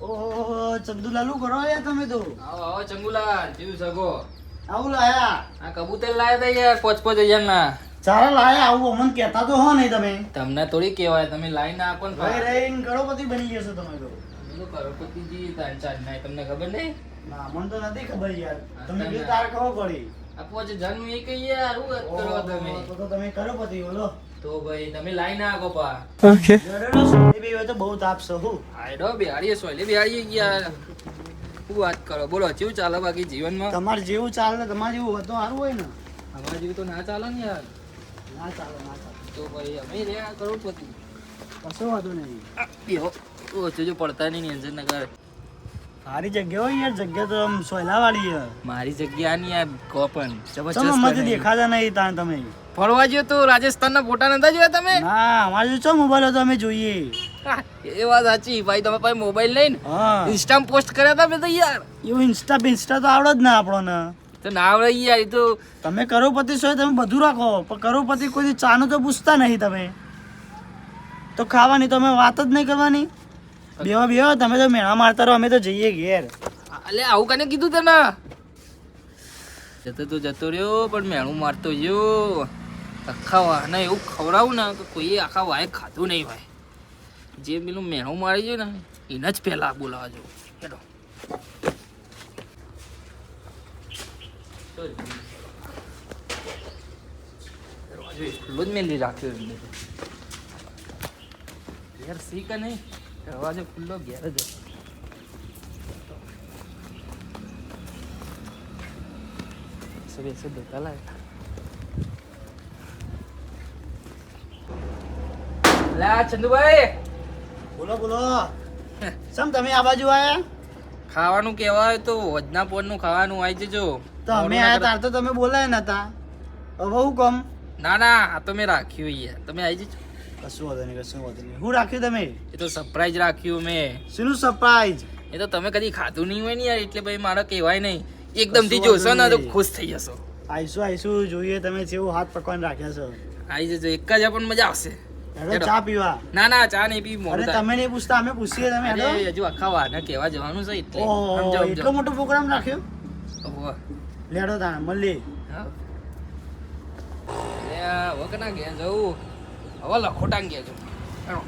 ઓહો ચંદુલાલુ કરો યાર તમે તો. આવો આવો ચંગુલા જીવ સગો આવું. લાયા? આ કબૂતર લાયા તા યાર પોચ પોચ હજાર ના ચાલો લાયા આવું અમને કહેતા તો હો નહીં તમે. તમને થોડી કહેવાય તમે લાઈન આપો ને ભાઈ રહીને કરોડપતિ બની જશો તમે તો. કરોડપતિજી ચાર ના તમને ખબર નહીં? ના મને તો નથી ખબર યાર. તમે તાર કહો પડી આ પોચ હજારનું એક યાર શું કરો તમે? તો તો તમે કરોડપતિ બોલો. તો ભાઈ તમે લાઈન આપો પા ઓકે. તો બહુ તાપ છે હું. આયડો બિહાડીએ સોયલે બિહાડીએ ગયા. શું વાત કરો? બોલો કેવું ચાલે બાકી જીવનમાં? તમારે જેવું ચાલે તમારે જેવું હોય તો સારું હોય ને. અમારા જેવું તો ના ચાલે ને યાર. ના ચાલે ના ચાલે. તો ભાઈ અમે રહ્યા કરોડપતિ કશો વાંધો નહીં. બેહો. ઓછું જો પડતા નહીં નિયંત્રણ ના કરે સારી જગ્યા હોય યાર જગ્યા તો આમ સોયલા વાળી છે. મારી જગ્યા ની આ કોપન જબરજસ્ત બનાવી. દેખાતા નહીં તાણ તમે. ફરવા ગયો તો રાજસ્થાનના ફોટા નતા જોયા તમે? ના અમારે જો મોબાઈલ હતો અમે જોઈએ. એ વાત સાચી. ભાઈ તમે પાસે મોબાઈલ લઈને ઇન્સ્ટા પોસ્ટ કર્યા હતા મેં તો યાર? એવું ઇન્સ્ટા બિન્સ્ટા તો આવડે જ ના આપણો તો ના આવડે યાર એ તો તમે કરોડપતિ છો તમે બધું રાખો પણ કરોડપતિ કોઈ ચાનું તો પૂછતા નહીં તમે. તો ખાવાની તમે વાત જ નહીં કરવાની. બેહો બેહો, તમે તો મેળા મારતા રહો, અમે તો જઈએ ઘેર. અલે, આવું કને કીધું તને? જતો તો જતો રહ્યો, પણ મેણું મારતો ગયો. આખા વાહને એવું ખવડાવું ને કે કોઈએ આખા વાય ખાધું નહીં ભાઈ જે પેલું મેણું મારી ગયું ને, એને જ પહેલાં બોલાવા જવું. હેડો. એટલો જ મેલી રાખ્યો એમને. યાર કે નહીં? દરવાજો ખુલ્લો ઘેર જ ધોતા લા ચંદુભાઈ. બોલો બોલો. સમ તમે આ બાજુ આયા? ખાવાનું કહેવાય તો વજના પોનનું ખાવાનું આવી જજો. તમે આયા તાર તો તમે બોલાય નતા. હવે હું કમ ના ના આ તો મેં રાખ્યું યાર તમે આવી જજો. કશું વાંધો નહીં કશું વાંધો નહીં. હું રાખ્યું તમે? એ તો સરપ્રાઈઝ રાખ્યું મેં. શેનું સરપ્રાઈઝ એ તો તમે કદી ખાધું નહીં હોય ને યાર એટલે ભાઈ મારે કહેવાય નહીં. એકદમથી જોશો ને તો ખુશ થઈ જશો. આઈશું આઈશું જોઈએ તમે જેવું હાથ પકવાન રાખ્યા છો. આવી જજો એક જ પણ મજા આવશે. ચા પીવા. ના ના ચા નહીં પી અરે તમે નહીં પૂછતા અમે પૂછીએ તમે અરે હજુ આખા વાને કેવા જવાનું છે એટલે. એટલો મોટો પ્રોગ્રામ રાખ્યો? ઓહો. લેડો તાણ મળીએ. હા. કના ઘેર જવું. હવે લખોટા ઘેર જવું હેડો.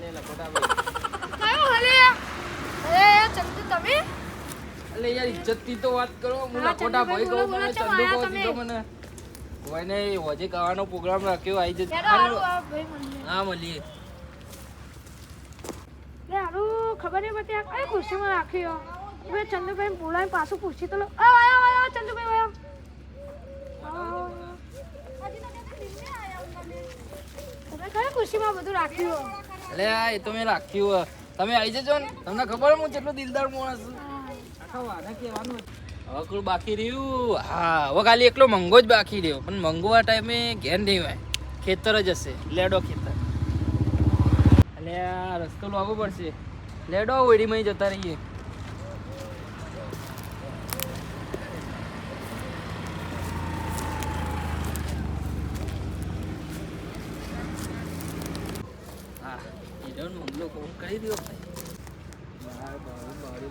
લે લખોટા ભાઈ. કયો હલે અરે ચંદુ તમે અલે યાર ઇજ્જતથી તો વાત કરો હું કોટા ભાઈ કહો મને ચંદુ કહો દીધો મને કોઈ નહીં હોજે ગાવાનો પ્રોગ્રામ રાખ્યો આવી મને હા મળીએ. લે હારું ખબર નહીં પડતી આ કઈ ખુરશીમાં રાખ્યો? હવે ચંદુભાઈ બોલાવીને પાછું પૂછી તો લો. આ આયો આયો ચંદુભાઈ આયો તમે કઈ ખુશીમાં બધું રાખ્યું? અલે આ એ તો મેં રાખ્યું તમે આવી જજો ને. તમને ખબર હું કેટલો દિલદાર માણસ છું. હવે બાકી રહ્યું. હા, હવે ખાલી એકલો મંગો જ બાકી રહ્યો. પણ મંગો આ ટાઈમે ઘેર નહીં હોય. ખેતર જ હશે. લેડો ખેતર. એટલે આ રસ્તો લાવવો પડશે. લેડો ઓડીમાં જતા રહીએ. મંગલો કરી દો ભાઈ ભાડું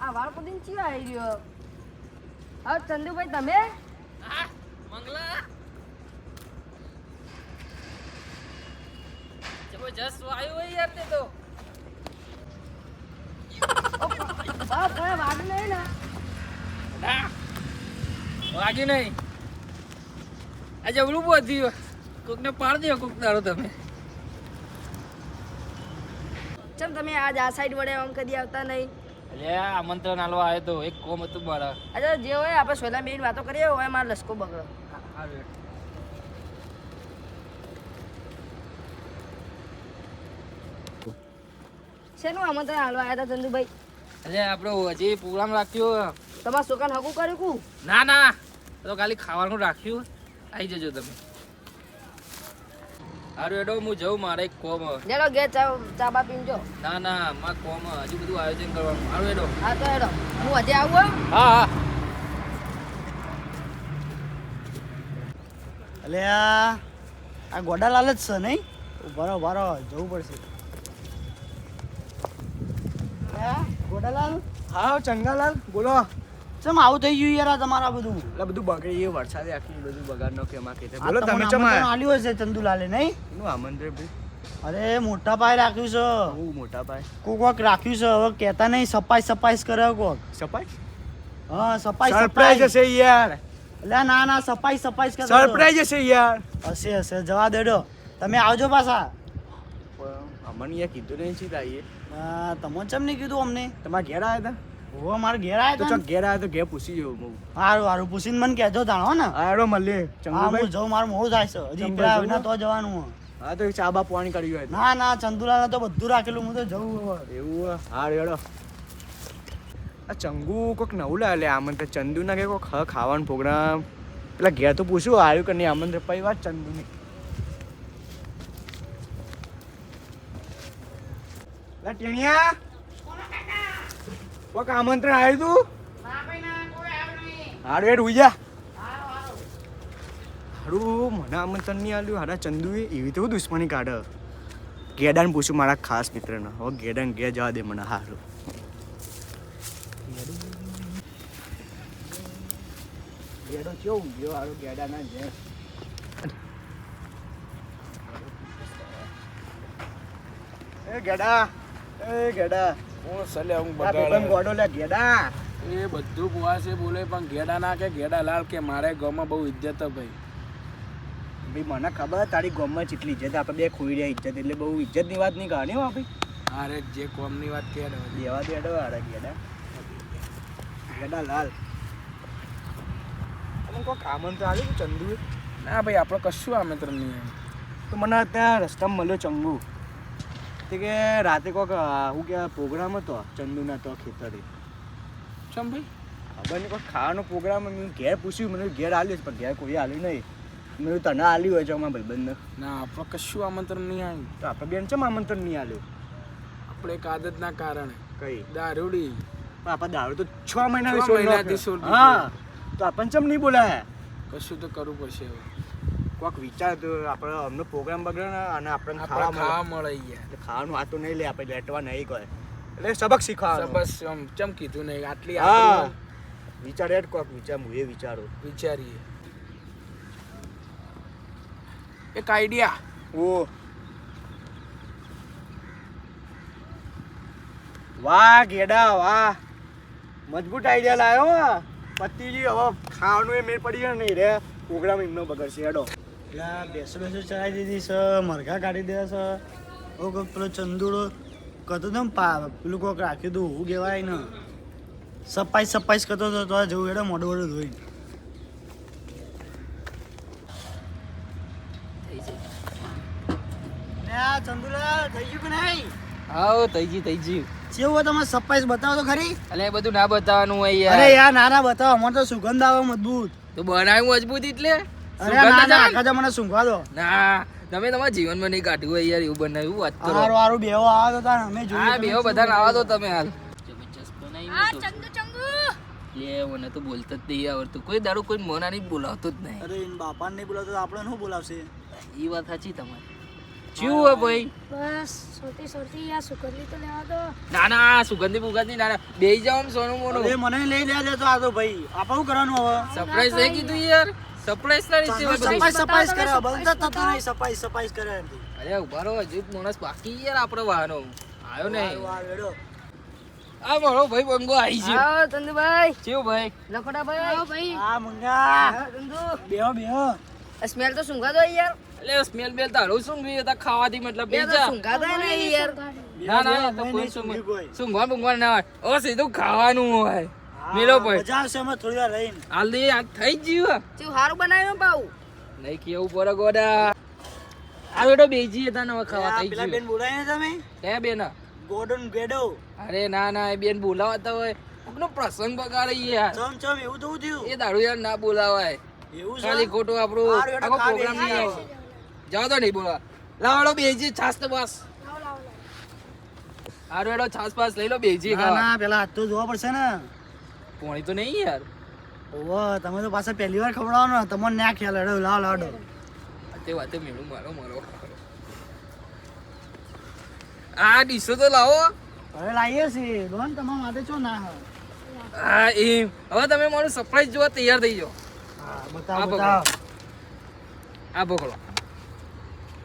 આ હું વાળ ચિયો આવી રહ્યો. હવે ચંદુભાઈ, તમે? હા, મંગલા. જબરજસ્ત વાયુ હોય યાર તે તો હા કોઈ વાળ નહીં ને ના વાગ્યું નહીં. આ જબરું પહોંચ્યું કોકને પાડ દો કોક દારો તમે. ચમ તમે આજ આ સાઈડ વડે આમ કદી આવતા નહીં? અરે આમંત્રણ આલવા આવ્યો તો એક કોમ હતું મારા. અચ્છા જે હોય આપણે સોલા બેન વાતો કરીએ હોય મારો લસકો બગડો. શેનું આમંત્રણ હાલવા આવ્યા હતા ચંદુભાઈ? અરે આપણો હજી પ્રોગ્રામ રાખ્યો. તમારા છોકરાને હકું કર્યું કુ? ના ના. તો ખાલી ખાવાનું રાખ્યું. આવી જજો તમે. હારું એડો હું જઉં મારે એક કોમ. હે. ગે ઘેર ચા ચા બા પીનજો. ના ના મારે કોમ. હજુ બધું આયોજન કરવાનું. હારું એડો હા તો એડો હું હજી આવું હો? હા હા. એટલે આ આ ગોડાલાલ જ છે નહીં? ભરો ભરો જવું પડશે. હે? ગોડાલાલ? હા ચંગાલાલ બોલો. ચમ આવું થઈ ગયું યાર આ તમારા બધું? એટલે બધું બગડી ગયું વરસાદે આખી બધું બગાડ નો કેમાં કે બોલો તમે ચમ આલ્યું હશે ચંદુલાલે નહીં? એનું આમંત્રણ ભાઈ અરે મોટા પાય રાખ્યું છે. બહુ મોટા પાય. કોક કોક રાખ્યું છે હવે કહેતા નહીં સપાઈ સપાઈસ કરે કોક. સપાઈ હા સપાઈ સરપ્રાઈઝ હશે યાર. એટલે ના ના સપાઈ સપાઈસ કરે સરપ્રાઈઝ હશે યાર. હશે હશે જવા દેડો. તમે આવજો પાછા. અમન યાર કીધું નહીં છે તાઈએ હા તમને ચમ નહીં કીધું અમને? તમારા ઘેર આવ્યા ઓ મારે ઘેર હતા આવ્યા તો ઘેર આવ્યા તો ઘેર પૂછી જવું બહુ. સારું સારું પૂછીને મને કહેજો જાણો ને. આડો મળીએ. હા હું જવું જઉં મારું મોડું થાય છે. હજી ચંબલ વિના તો જવાનું હા તો ચા બા પાણી કર્યું હોય. ના ના ચંદુલાને તો બધું રાખેલું હું તો જવું એવું હાર હા રેડો આ ચંગુ કોક નવું લાવે આમંત્રણ. ચંદુ ના કે હ ખાવાનો પ્રોગ્રામ પેલા ઘેર તો પૂછ્યું આવ્યું કે નહીં? આમંત્રણ. પછી વાત ચંદુ લા, ટેણિયા. કોક આમંત્રણ આવ્યું તું? હારું વેડ ઉઈ જા. હારું, મને આમંત્રણ નહીં આવ્યું હાડા ચંદુએ એવી તો દુશ્મની કાઢે. ગેડાને પૂછું મારા ખાસ મિત્રને. હવે ગેડાને ગે જવા દે મને. હારું. ગેડો કેવું ગયો હારું, ગેડાના જે એ ગેડા. એ ગેડા. હું સલે હું આ ગોડો લે ગેડા. એ બધું પુવાસે બોલે પણ ગેડા ના કે ગેડા લાલ કે મારે ગામમાં બહુ ઇજ્જત ભાઈ. ભાઈ મને ખબર તારી ગામમાં કેટલી ઇજ્જત આપણે બે ખોઈ રહ્યા ઇજ્જત એટલે બહુ ઇજ્જતની વાત નહીં કહાની હો ભાઈ અરે જે કોમની વાત કે દેવા દેડો અરે ગેડા. ગેડા લાલ. તમને કોઈ કામન તો આવ્યું ચંદુ ના ભાઈ આપણે કશું આમંત્રણ નહીં એમ. તો મને ત્યાં રસ્તામાં મળ્યો ચંગુ. તે કે રાતે કોક હું કે પ્રોગ્રામ હતો ચંદુના તો ખેતરે. ચમ ભાઈ ખબર નહીં કોઈ ખાવાનો પ્રોગ્રામ મેં ઘેર પૂછ્યું મને ઘેર આલ્યું છે પણ ઘેર કોઈ આલ્યું નહીં. મેં તને આલ્યું હોય છે અમારા ભાઈબંધને. ના આપણે કશું આમંત્રણ નહીં આવ્યું તો આપણે બેન ચમ આમંત્રણ નહીં આલ્યું? આપણે એક આદતના કારણે. કઈ? દારૂડી. પણ આપણે દારૂ તો છ મહિના હા તો આપણને ચમ નહીં બોલાય? કશું તો કરવું પડશે હવે. કોઈક વિચાર આપણે અમને પ્રોગ્રામ બગડે ને અને આપણે ખાવા ખાવા મળે એટલે ખાવાનું આ તો નહીં લે આપણે લેટવા નહીં કહે એટલે સબક શીખવા આમ ચમ કીધું નહીં આટલી હા. વિચારે કોઈક કોક વિચાર હું એ વિચારું. વિચારીએ. એક આઈડિયા ઓ. વાહ ગેડા વાહ. મજબૂત આઈડિયા લાવ્યો. પતિજી હવે ખાવાનું એ મેળ પડી જાય નહીં રે. પ્રોગ્રામ એમનો બગડશે હેડો. એટલે બેસો બેસો ચડાવી દીધી છે મરઘા કાઢી દે છે. ઓ કોઈક પેલો ચંદુડો હતો ને પા પેલું કોક રાખ્યું હતું હું કહેવાય ને. સપાઈ સપાઈસ કરતો હતો તો જવું એડો મોઢું મોઢું ધોઈને. ચંદુલાલ થઈ ગયું કે નહીં? આવો થઈ ગયું થઈ ગયું. કેવું તમે સપાઈસ બતાવો તો ખરી? અલે એ બધું ના બતાવવાનું હોય અરે યાર ના ના બતાવો અમારે તો સુગંધ આવે મજબૂત. તો બનાવ્યું મજબૂત એટલે? અરે ના ના. આખા તો સૂંઘવા દો. ના તમે તમારા જીવનમાં નહીં કાઢ્યું હોય યાર એવું બનાવ્યું વાત કરો. હારું હારું બેવો આવે તો તાર અમે જોઈએ હા બેહો શું બધા આવા દો તમે હાલ. જબરજસ્ત બનાવ્યું ચંગુ લે મને તો બોલતા જ નહીં આવડતું. કોઈ દારૂ કોઈ મોના નહીં બોલાવતો જ નહીં. અરે એન બાપાને નહીં બોલાવતો આપણે શું બોલાવશે? એ વાત સાચી તમારી. ચેવું હોય ભાઈ? બસ સોતી સોતી યાર સુગંધી તો લેવા દો. ના ના સુગંધી બુગંધી ના ના. બેહી જાઓ સોનું મોનું લઈ લે તો આ તો ભાઈ. આપણે શું કરવાનું હવે? સરપ્રાઈઝ થઈ કીધું યાર. સરપ્રાઈઝ ના રીતે. સફાઈ સફાઈ કરે બંધ થતું નહીં સફાઈ સફાઈ કરે એમ અરે ઊભા રહો હજુ માણસ બાકી યાર આપણો વાહનો. આવ્યો હેડો. આ મારો ભાઈ બંગો આવી છે હા ચંદુભાઈ. ચેવું ભાઈ? લખોટા ભાઈ આવો ભાઈ. આ મુંગા તંદુ બેહો બેહો. સ્મેલ તો સૂંઘા દો યાર. એટલે સ્મેલ બેલ તારું શું હતા ખાવાથી મતલબ બે બે તો દો ને યાર. ના ના તો કોઈ સૂંઘી. સુંગવા બુંગવા ના હોય. ઓ સીધું ખાવાનું હોય. મેલો ભાઈ. મજા આવશે અમે થોડી વાર રહીને. હાલ દે આ થઈ ગયું ચેવું સારું બનાવ્યું પાઉં નહીં કેવું પડે ગોડા. આ બેટો બેજી હતા ને ખાવા થઈ ગયું. બેન બોલાય ને તમે? કે બેન? ગોડન ગેડો. અરે ના ના એ બેન બોલાવતા હોય. કોકનો પ્રસંગ બગાડે યાર. ચમ ચમ એવું તો થયું? એ દારૂ યાર ના બોલાવાય. એવું છે? ખાલી ખોટું આપણું આખો પ્રોગ્રામ નહીં આવે. જાવ તો નહીં બોલા લાવાડો બેજી છાસ તો બસ. લાવો લાવો લાવો. હારું એડો છાસ પાસ લઈ લો બેજી ના ના પેલા હાથ તો જોવા પડશે ને. પોણી તો નહીં યાર. ઓહો તમે તો પાછા પહેલી વાર ખવડાવવાનો ને તમને ના ખ્યાલ હેડો લાવ લાવડો તે વાતે મેળું મારો મારો. આ ડીશો તો લાવો. હવે લાવીએ છીએ. લોન તમારા માટે છો ના હા એ હવે તમે મારું સરપ્રાઈઝ જોવા તૈયાર થઈ જાઓ. હા બતાવો બતાવો. આ પકડો.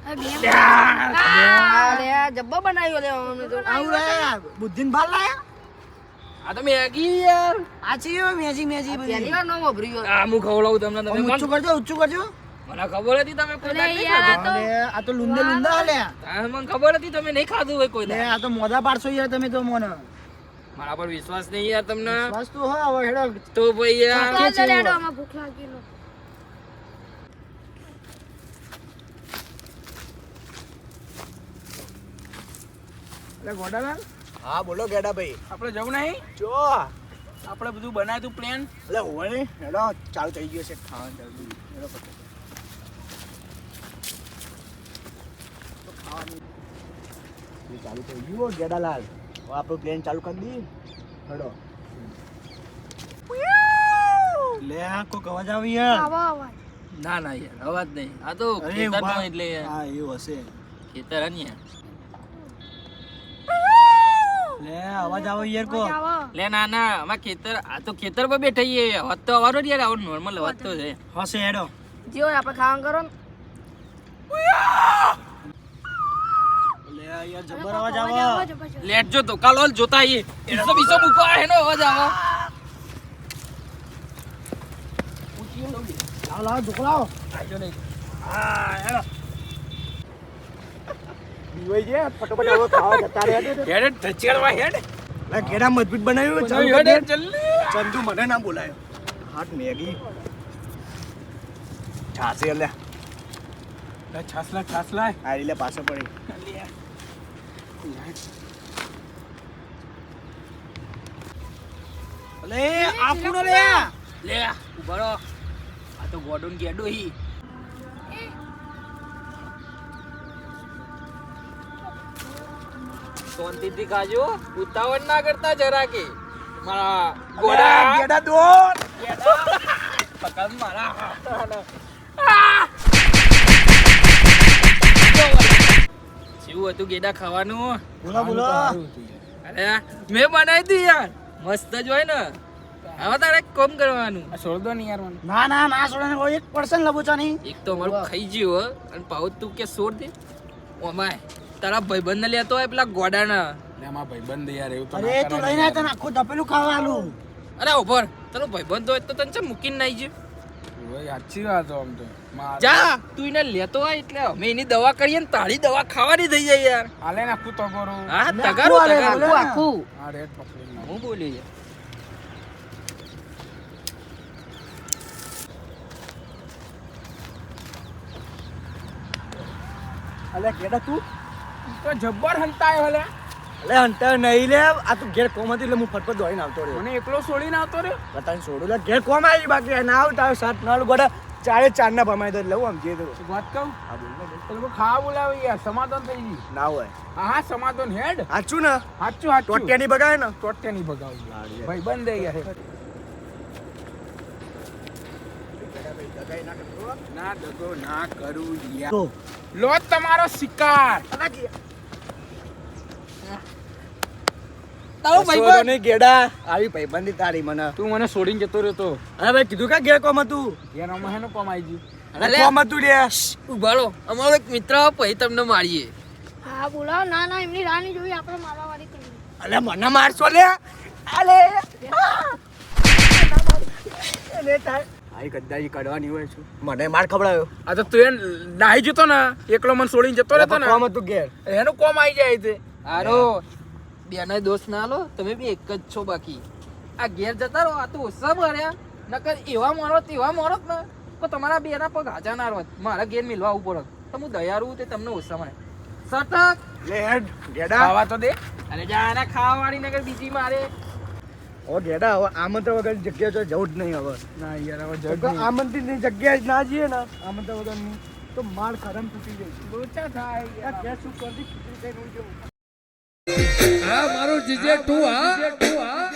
આ બનાવ્યો. લે આવું બુદ્ધિન ભાલ લાયા? આ તો મેગી યાર. આ છે મેજી મેજી પહેલી વાર નો વાપર્યું આ હું ખવડાવું તમને તમે ઊંચું કરજો ઊંચું કરજો. મને ખબર હતી તમે કોઈ દાડો નહીં યાર, ખાધું. અરે આ તો લુંદે લુંદા લે મને ખબર હતી તમે નહીં ખાધું હોય કોઈ દાડો. આ તો મોઢા પાડશો યાર તમે તો મને. મારા પર વિશ્વાસ નહીં યાર તમને. બસ તો હા હવે હેડો. તો ભાઈ યાર. કે છે આમાં ભૂખ લાગી લો. એટલે ગોડાલાલ? હા બોલો ગેડા ભાઈ. આપણે જવું નહીં? જો. આપણે બધું બનાવ્યું તું પ્લેન એટલે હોય ને હેડો ચાલુ થઈ ગયો છે ખાવાનું ચાલુ ખાવાનું. ચાલુ થઈ ગયું ગેડાલાલ આપણું પ્લેન ચાલુ કરી દઈએ. હેડો. લે આ કોક અવાજ આવી યાર. ના ના યાર અવાજ નહીં. આ તો ખેતર એટલે હા એવું હશે. ખેતર ને યાર. લે અવાજ આવે યાર કો લે ના ના અમાર ખેતર આ તો ખેતર પર બેઠા છીએ. યાર આવો નોર્મલ અવાજ તો છે. હશે હેડો. જે આપણે ખાવાનું કરો લે યાર જબર અવાજ આવો. લેટ જો તો કાલો જોતા આઈએ. એસો બીસો મૂકો આ એનો અવાજ આવો. લાવ લાવ ઢોકળાઓ. આજો નહીં. હા હેડો. બીવાઈ ગયા ફટોફટ હવે ખાવા જતા રહ્યા હેડ ધચેડવા હેડ. લે ગેડા મજબૂત બનાવ્યું ચાલુ હેડ જલ્દી. ચંદુ મને ના બોલાયો. હાથ મેગી. છાસે લે છાસલા છાસ લાય છાસ લાય આ લે પાછો પડી. લે. આપુનો લે લે ઉભરો આ તો ગોડુન ગેડો હી. શાંતિથી ખાજો. ઉતાવળ ના કરતા જરા કે. મારા ગોડા. ગેડા દોર પકડ મારા. જેવું હતું ગેડા ખાવાનું. બોલો બોલો. અરે મેં બનાવી દી યાર. મસ્ત જ હોય ને. હવે તારે કોમ કામ કરવાનું. આ છોડ દો ને યાર ના ના ના છોડે કોઈ એક પર્સન લબોચા નહીં. એક તો અમારું ખાઈ ગયું હો. અને પાઉ તું કે છોડ દે. ઓમાય. તારા ભાઈબંધ ને લેતો હોય પેલા ગોડાના. લે ભાઈબંધ યાર એવું તો અરે તું લઈને. તને આખું તપેલું ખાવાનું. અરે ઉભર તારો ભાઈબંધ હોય તો તને છે મૂકીને નાઈ જ સાચી વાત આમ તો. જા તું એને લેતો હોય એટલે અમે એની દવા કરીએ ને તારી દવા ખાવાની થઈ જાય યાર. હાલે ને આખું તગોરું હા તગારો તગારો. આખું. હા રેડ પકડી હું બોલી યાર અલે કેડા તું? તો જબ્બર હંતાય હલે. અલે અંતર નહીં લે. આ તું ઘેર કોમ હતી એટલે હું ફટફટ દોડીને આવતો રહ્યો. મને એકલો છોડીને આવતો રહ્યો? બતાને છોડું લે. ઘેર કોમ આવી બાકી ના આવતા આવે સાત નાલ ગોડા. ચારે ચાર ના ભમાઈ દો. લઉં આમ જે તો વાત કહું? હા બોલ બોલ. ખાવા બોલાવે યાર સમાધાન થઈ ગયું. ના હોય. હા હા સમાધાન હેડ. સાચું ને? સાચું સાચું ટોટિયાની બગાડે ને? ટોટિયા નહીં ભગાવું ભાઈ બંધ થઈ ગયા ના દગો ના કરું યાર. લો તમારો શિકાર. તારો ભાઈબંધ નહીં ગેડા. આવી ભાઈબંધી તારી મને. તું મને છોડીને જતો રહ્યો તો. અરે ભાઈ કીધું કે ઘેર કોમ હતું? યાર આમાં હેનું કમાઈ ગયું. અરે કોમ હતું રે. ઉભાળો અમારો એક મિત્ર પછી તમને મારીએ. હા બોલાવો. ના ના એમની રાહ નહીં જોઈ. આપણે મારવા કરી અલે મને મારશો લે. અલે અલે તાર. આવી ગદ્દારી કરવાની હોય છે. મને માર ખવડાવ્યો આ તો તું એ નાહી જતો ને એકલો મને છોડીને જતો રહેતો ને. કોમ હતું ઘેર. એનું કોમ આવી જાય છે. આરો બેના દોસ્ત ના લો તમે બી એક જ છો બાકી. આ ઘેર જતા રહો આ તો ઓછા ભર્યા નકર એવા મારો એવા મારો ને તો તમારા બેના પગ હાજા ના રહો મારા ઘેર મિલવા આવું પડે. તો હું દયારું તે તમને ઓછા મળે સટક લે હેડ ગેડા. ખાવા તો દે. અરે જાના ખાવાવાળી નગર બીજી મારે. ઓ ગેડા હવે આમંત્ર વગર જગ્યા તો જવું જ નહીં હવે. ના યાર હવે જો કે આમંત્રિતની જગ્યાએ જ ના જઈએ ને આમંત્ર વગરની તો માળ ખરમ તૂટી જાય. લોચા થાય આ ગેસ ઉપરથી ખીચડી જવું. હા મારું જીજે ટુ હા?